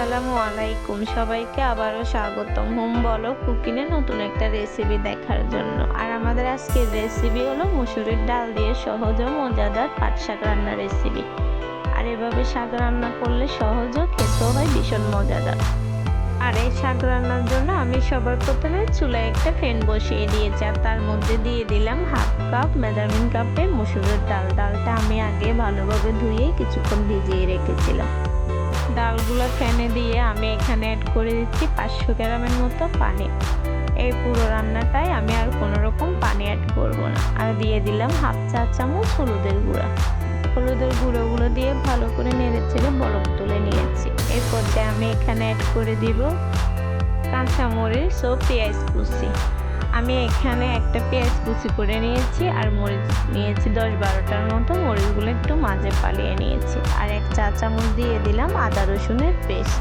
আসসালামু আলাইকুম। সবাইকে আবারও স্বাগতম। হোম, বলো কুকিংয়ে নতুন একটা রেসিপি দেখার জন্য। আর আমাদের আজকের রেসিপি হলো মুসুরির ডাল দিয়ে সহজ ও মজাদার পাট শাক রান্নার রেসিপি আর এভাবে শাক রান্না করলে সহজ ও খেতেও হয় ভীষণ মজাদার। আর এই শাক রান্নার জন্য আমি সবার প্রথমে চুলায় একটা ফ্যান বসিয়ে দিয়েছি। আর তার মধ্যে দিয়ে দিলাম হাফ কাপ মেজারমেন্ট কাপে মুসুরের ডাল। ডালটা আমি আগে ভালোভাবে ধুয়ে কিছুক্ষণ ভিজিয়ে রেখেছিলাম। ডালগুলো ফ্যানে দিয়ে আমি এখানে অ্যাড করে দিচ্ছি পাঁচশো গ্রামের মতো পানি। এই পুরো রান্নাটাই আমি আর কোনো রকম পানি অ্যাড করব না। আর দিয়ে দিলাম হাফ চা চামচ হলুদের গুঁড়া। হলুদের গুঁড়োগুলো দিয়ে ভালো করে নেড়ে চেড়ে বরফ তুলে নিয়েছি। এই পর্যায়ে আমি এখানে অ্যাড করে দিব কাঁচামরিচ ও পেঁয়াজ কুচি। আমি এখানে একটা পেঁয়াজ কুচি করে নিয়েছি আর মরিচ নিয়েছি দশ বারোটার মতো। মরিচগুলো একটু মাঝে পালিয়ে নিয়েছি। আর এক চা চামচ দিয়ে দিলাম আদা রসুনের পেস্ট।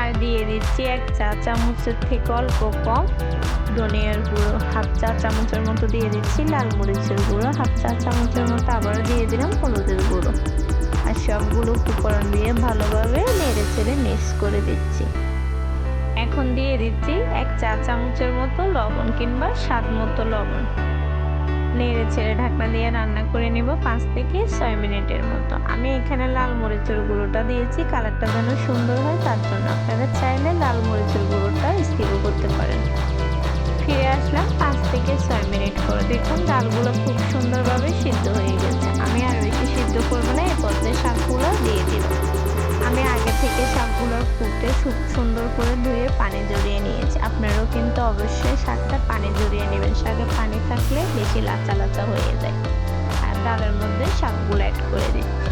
আর দিয়ে দিচ্ছি এক চা চামচের থেকে অল্প কম ধনিয়ার গুঁড়ো। হাফ চা চামচের মতো দিয়ে দিচ্ছি লাল মরিচের গুঁড়ো। হাফ চা চামচের মতো আবারও দিয়ে দিলাম হলুদের গুঁড়ো। আর সবগুলো উপকরণ দিয়ে ভালোভাবে নেড়ে চেড়ে মিক্স করে দিচ্ছি। এখন দিয়ে দিচ্ছি এক চা চামচের মতো লবণ কিংবা স্বাদ মতো লবণ। নেড়ে ছেড়ে ঢাকনা দিয়ে রান্না করে নিব পাঁচ থেকে ছয় মিনিটের মতো। আমি এখানে লাল মরিচের গুঁড়োটা দিয়েছি, কালারটা যেন সুন্দর হয় তার জন্য আপনারা চাইলে লাল মরিচের গুঁড়োটা স্কিপও করতে পারেন। ফিরে আসলাম পাঁচ থেকে ছয় মিনিট পর। দেখুন, ডালগুলো খুব সুন্দরভাবে সিদ্ধ হয়ে শাকগুলো ফুটে খুব সুন্দর করে ধুয়ে পানি জড়িয়ে নিয়েছি। আপনারাও কিন্তু অবশ্যই শাকটা পানি জড়িয়ে নেবেন। শাকে পানি থাকলে বেশি লাচা লাচা হয়ে যায়। আর ডালের মধ্যে শাকগুলো অ্যাড করে দিচ্ছি।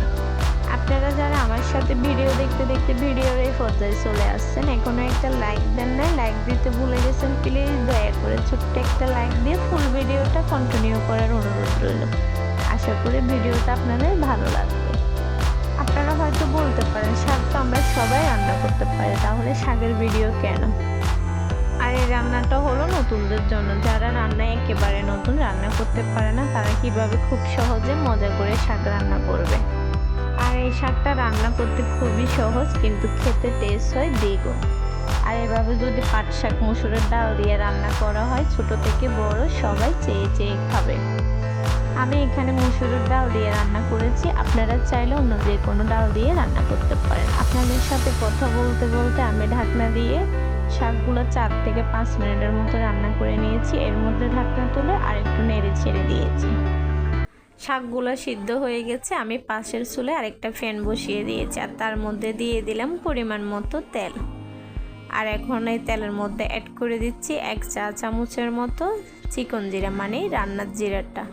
আপনারা যারা আমার সাথে ভিডিও দেখতে দেখতে ভিডিওর এই পর্যায়ে চলে আসছেন এখনও একটা লাইক দেন নাই লাইক দিতে ভুলে গেছেন প্লিজ দয়া করে ছোট্ট একটা লাইক দিয়ে ফুল ভিডিওটা কন্টিনিউ করার অনুরোধ রইল। আশা করি ভিডিওটা আপনাদের ভালো লাগবে। বলতে পারেন, শাক তো আমরা সবাই রান্না করতে পারি, তাহলে শাকের ভিডিও কেন? আর এই রান্নাটা হলো নতুনদের জন্য, যারা রান্না একেবারে নতুন রান্না করতে পারে না, তারা কীভাবে খুব সহজে মজা করে শাক রান্না করবে। আর এই শাকটা রান্না করতে খুবই সহজ, কিন্তু খেতে টেস্ট হয় দ্বিগুণ। আর এভাবে যদি পাট শাক, মসুরের ডাল দিয়ে রান্না করা হয়, ছোট থেকে বড় সবাই চেয়ে চেয়ে খাবে। আমি এখানে মসুরের ডাল দিয়ে রান্না করেছি। আপনারা চাইলে অন্য যে কোনো ডাল দিয়ে রান্না করতে পারেন। আপনাদের সাথে কথা বলতে বলতে আমি ঢাকনা দিয়ে শাকগুলো চার থেকে পাঁচ মিনিটের মতো রান্না করে নিয়েছি। এর মধ্যে ঢাকনা তুলে আর একটু নেড়ে ছেড়ে দিয়েছি। শাকগুলো সিদ্ধ হয়ে গেছে। আমি পাশের চুলে আরেকটা ফ্যান বসিয়ে দিয়েছি আর তার মধ্যে দিয়ে দিলাম পরিমাণ মতো তেল। আর এখন এই তেলের মধ্যে অ্যাড করে দিচ্ছি এক চা চামচের মতো চিকন জিরা মানে রান্নার জিরাটা।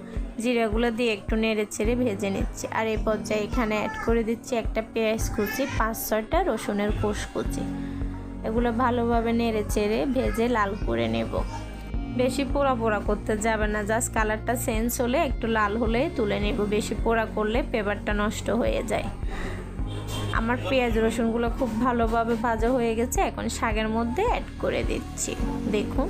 জিরাগুলো দিয়ে একটু নেড়ে ছেড়ে ভেজে নিচ্ছি। আর এই পর্যায়ে এখানে অ্যাড করে দিচ্ছি একটা পেঁয়াজ কুচি, পাঁচ, ছয়টা রসুনের কোষ কুচি। এগুলো ভালোভাবে নেড়ে চেড়ে ভেজে লাল করে নেব। বেশি পোড়া পোড়া করতে যাবে না, জাস্ট কালারটা চেঞ্জ হলে একটু লাল হলে তুলে নেব। বেশি পোড়া করলে পেপারটা নষ্ট হয়ে যায়। আমার পেঁয়াজ রসুনগুলো খুব ভালোভাবে ভাজা হয়ে গেছে, এখন শাকের মধ্যে অ্যাড করে দিচ্ছি। দেখুন।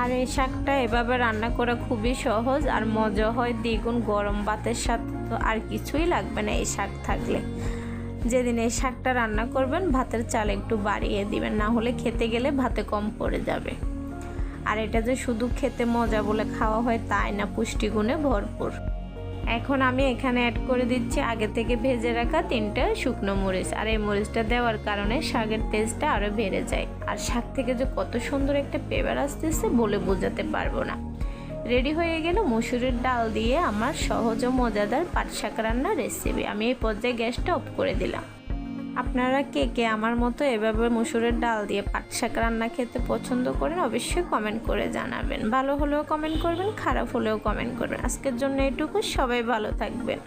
আর এই শাকটা এভাবে রান্না করা খুবই সহজ আর মজা হয়। দ্বিগুণ গরম ভাতের সাথে তো আর কিছুই লাগবে না এই শাক থাকলে। যেদিন এই শাকটা রান্না করবেন, ভাতের চাল একটু বাড়িয়ে দিবেন, না হলে খেতে গেলে ভাতে কম পড়ে যাবে। আর এটা যে শুধু খেতে মজা বলে খাওয়া হয়, তাই না পুষ্টিগুণে ভরপুর। এখন আমি এখানে অ্যাড করে দিচ্ছি আগে থেকে ভেজে রাখা তিনটা শুকনো মরিচ। আর এই মরিচটা দেওয়ার কারণে শাকের টেস্টটা আরও বেড়ে যায়। আর শাক থেকে যে কত সুন্দর একটা পেবার আসতেছে বলে বোঝাতে পারব না। রেডি হয়ে গেল মসুরের ডাল দিয়ে আমার সহজ ও মজাদার পাট শাক রান্নার রেসিপি আমি এই পর্যায়ে গ্যাসটা অফ করে দিলাম। আপনারা কে কে আমার মতো এভাবে মুসুরের ডাল দিয়ে পাট শাক রান্না খেতে পছন্দ করেন অবশ্যই কমেন্ট করে জানাবেন। ভালো হলেও কমেন্ট করবেন, খারাপ হলেও কমেন্ট করবেন। আজকের জন্য এটুকু, সবাই ভালো থাকবেন।